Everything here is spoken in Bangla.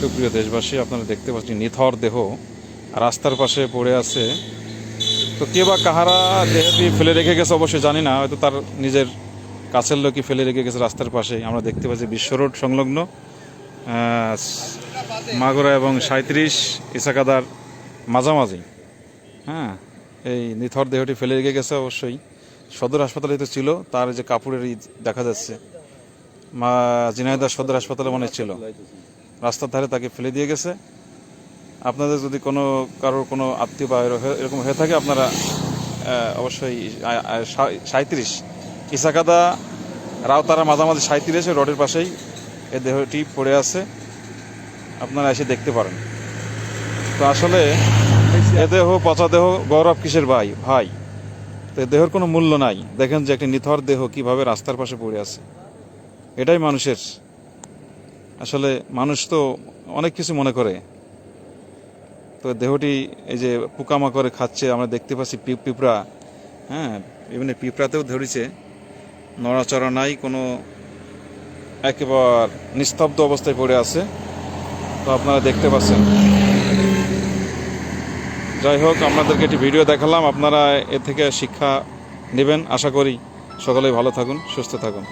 সুপ্রিয় দেশবাসী, আপনারা দেখতে পাচ্ছেন নিথর দেহ রাস্তার পাশে পড়ে আছে। তো কে বা কাহারা দেহটি ফেলে রেখে গেছে অবশ্যই জানি না, হয়তো তার নিজের কাছের লোকই ফেলে রেখে গেছে রাস্তার পাশে। আমরা দেখতে পাচ্ছি বিশ্ব রোড সংলগ্ন মাগুরা এবং সাঁত্রিশ ইসাকাদার মাঝামাঝি। হ্যাঁ এই নিথর দেহটি ফেলে রেখে গেছে অবশ্যই। সদর হাসপাতালে তো ছিল, তার যে কাপড়ের দেখা যাচ্ছে। মা ঝিনাইদহ সদর হাসপাতালে মনে ছিল। রাস্তার ধারে তাকে ফেলে দিয়ে গেছে। আপনাদের যদি কোনো, কারোর কোনো আত্মীয় বা এর- এরকম হয়ে থাকে, আপনারা অবশ্যই সাঁত্রিশ ইসাকাদা, রাউতারা মাঝামাঝি সাঁত্রিশ রোডের পাশেই এ দেহটি পড়ে আছে। আপনারা এসে দেখতে পারেন। তো আসলে এ দেহ, পচা দেহ, গৌরব কিসের ভাই? ভাই। তো দেহের কোনো মূল্য নাই। দেখেন যে একটি নিথর দেহ কীভাবে রাস্তার পাশে পড়ে আছে। এটাই মানুষের আসলে মানুষ তো অনেক কিছু মনে করে। তো দেহটি এই যে পোকামাকড়ে খাচ্ছে, আমরা দেখতে পাচ্ছি পিঁপড়া হ্যাঁ বিভিন্ন পিঁপড়াতেও ধরেছে। নড়াচড়া নাই, কোনো একেবারে নিস্তব্ধ অবস্থায় পড়ে আছে। তো আপনারা দেখতে পাচ্ছেন। যাই হোক, আপনাদেরকে একটি ভিডিও দেখালাম। আপনারা এ থেকে শিক্ষা নেবেন। আশা করি সকলেই ভালো থাকুন, সুস্থ থাকুন।